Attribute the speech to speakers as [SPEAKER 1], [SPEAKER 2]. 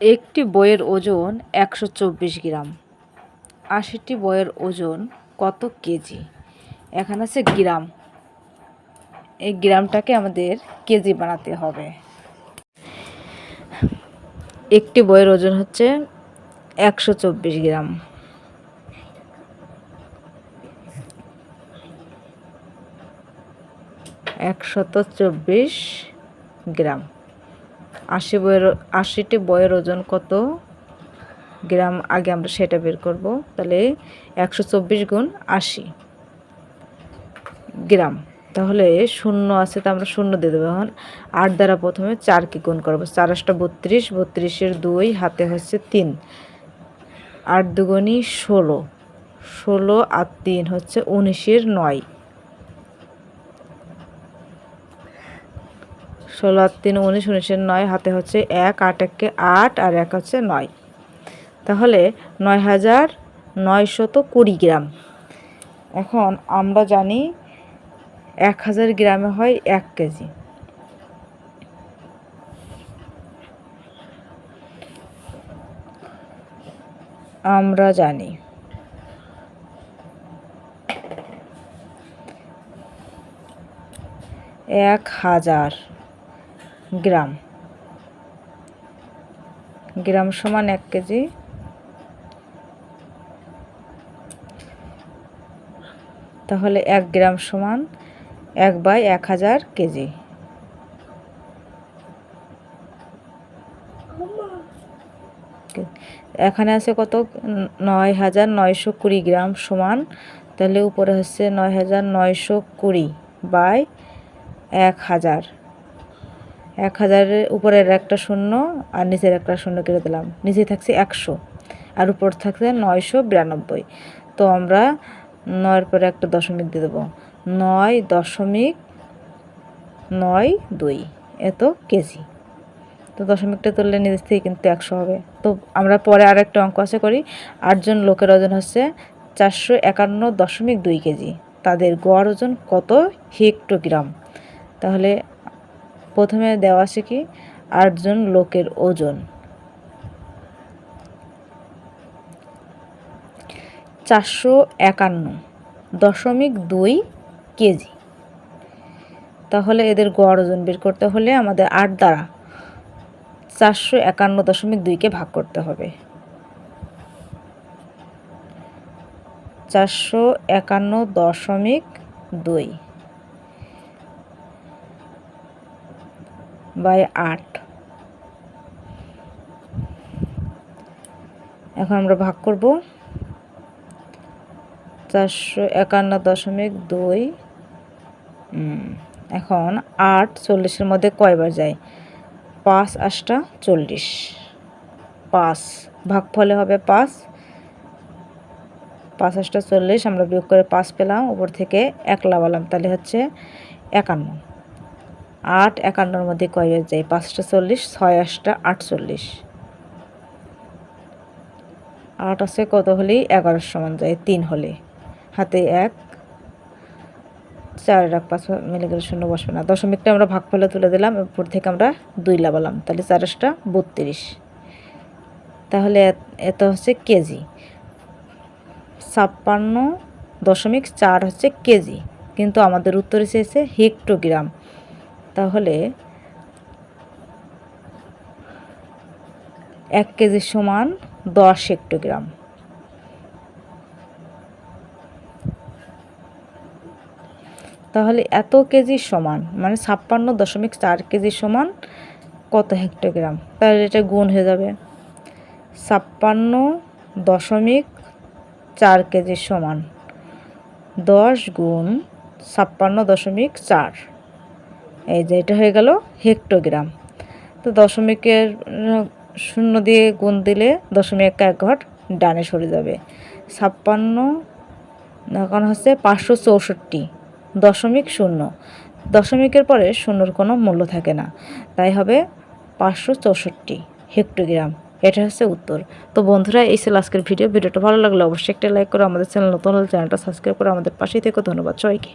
[SPEAKER 1] একটি বইয়ের ওজন একশো চব্বিশ গ্রাম। আশিটি বইয়ের ওজন কত কেজি? এখানে আছে গ্রাম। এই গ্রামটাকে আমাদের কেজি বানাতে হবে। একটি বইয়ের ওজন হচ্ছে একশো চব্বিশ গ্রাম। একশত চব্বিশ গ্রাম। আশি বইয়ের আশিটি বইয়ের ওজন কত গ্রাম? আগে আমরা সেটা বের করব। তাহলে একশো চব্বিশ গুণ আশি গ্রাম। তাহলে শূন্য আছে, তো আমরা শূন্য দিয়ে দেবো এখন। আট দ্বারা প্রথমে চারকে গুণ করব। চার আটটা বত্রিশ, বত্রিশের দুই, হাতে হচ্ছে তিন। আট দুগুণি ষোলো। ষোলো আর তিন হচ্ছে উনিশের নয়। ষোলো আর তিন উনিশ উনিশের নয়, হাতে হচ্ছে এক, আট একে আট আর এক হচ্ছে নয়। তাহলে নয় হাজার নয়শত কুড়ি গ্রাম। এখন আমরা জানি এক হাজার গ্রামে হয় এক কেজি। আমরা জানি। এক হাজার গ্রাম। গ্রাম সমান এক কেজি। তাহলে এক গ্রাম সমান এক বাই এক হাজার কেজি। এখানে আছে কত? নয় হাজার নয়শো কুড়ি গ্রাম সমান। তাহলে উপরে হচ্ছে নয় হাজার নয়শো কুড়ি বাই এক হাজার। এক হাজারের উপরের একটা শূন্য আর নিচের একটা শূন্য কেটে দিলাম। নিচে থাকছে একশো আর উপর থাকছে নয়শো বিরানব্বই। তো আমরা নয়ের পরে একটা দশমিক দিয়ে দেবো। নয় দশমিক নয় দুই এত কেজি। তো দশমিকটা তুললে নিজের থেকে কিন্তু একশো হবে। তো আমরা পরে আর একটা অঙ্ক আছে করি, আটজন লোকের ওজন হচ্ছে চারশো একান্ন দশমিক দুই কেজি। তাদের গড় ওজন কত হেক্টোগ্রাম? তাহলে প্রথমে দেওয়া আছে কি? আটজন লোকের ওজন। চারশো একান্ন দশমিক দুই কেজি। তাহলে এদের গড় ওজন বের করতে হলে আমাদের আট দ্বারা চারশো একান্ন দশমিক দুইকে ভাগ করতে হবে। চারশো একান্ন দশমিক দুই বাই আট। এখন আমরা ভাগ করব। চারশো একান্ন দশমিক দুই। এখন আট চল্লিশের মধ্যে কয়বার যায়? পাঁচ আটটা চল্লিশ। পাঁচ ভাগ ফলে হবে পাঁচ। পাঁচ আটটা চল্লিশ, আমরা বিয়োগ করে পাঁচ পেলাম, উপর থেকে এক লাগালাম, তাহলে হচ্ছে একান্ন। আট একান্নর মধ্যে কয়বার যায় পাঁচটা চল্লিশ ছয় আটটা আটচল্লিশ। আট আছে কত হলেই? এগারোর সমান যায় তিন হলে। হাতে এক, চার এক পাঁচ, মিলে গেলে শূন্য বসবে না। দশমিকটা আমরা ভাগ ফলে তুলে দিলাম উপর থেকে আমরা দুই লাগালাম। তাহলে চার চারশটা বত্রিশ। তাহলে এত হচ্ছে কেজি। ছাপ্পান্ন দশমিক চার হচ্ছে কেজি। কিন্তু আমাদের উত্তরে চেয়েছে হেক্টোগ্রাম। তাহলে এক কেজি সমান দশ হেক্টোগ্রাম। তাহলে এত কেজি সমান মানে ছাপ্পান্ন দশমিক চার কেজি সমান কত হেক্টোগ্রাম? তাহলে এটা গুণ হয়ে যাবে। ছাপ্পান্ন দশমিক চার কেজি সমান দশ গুণ ছাপ্পান্ন দশমিক চার। এই যে এটা হয়ে গেল হেক্টোগ্রাম। তো দশমিকের শূন্য দিয়ে গুণ দিলে দশমিক এক ঘট ডানে সরে যাবে। ছাপ্পান্ন এখন হচ্ছে পাঁচশো চৌষট্টি, দশমিক শূন্য। দশমিকের পরে শূন্যর কোনো মূল্য থাকে না। তাই হবে পাঁচশো চৌষট্টি হেক্টোগ্রাম। এটা হচ্ছে উত্তর। তো বন্ধুরা, এই ছিল আজকের ভিডিও। ভিডিওটা ভালো লাগলে অবশ্যই একটা লাইক করে আমাদের চ্যানেল নতুন হলে চ্যানেলটা সাবস্ক্রাইব করে আমাদের পাশেই থেকে। ধন্যবাদ সবাইকে।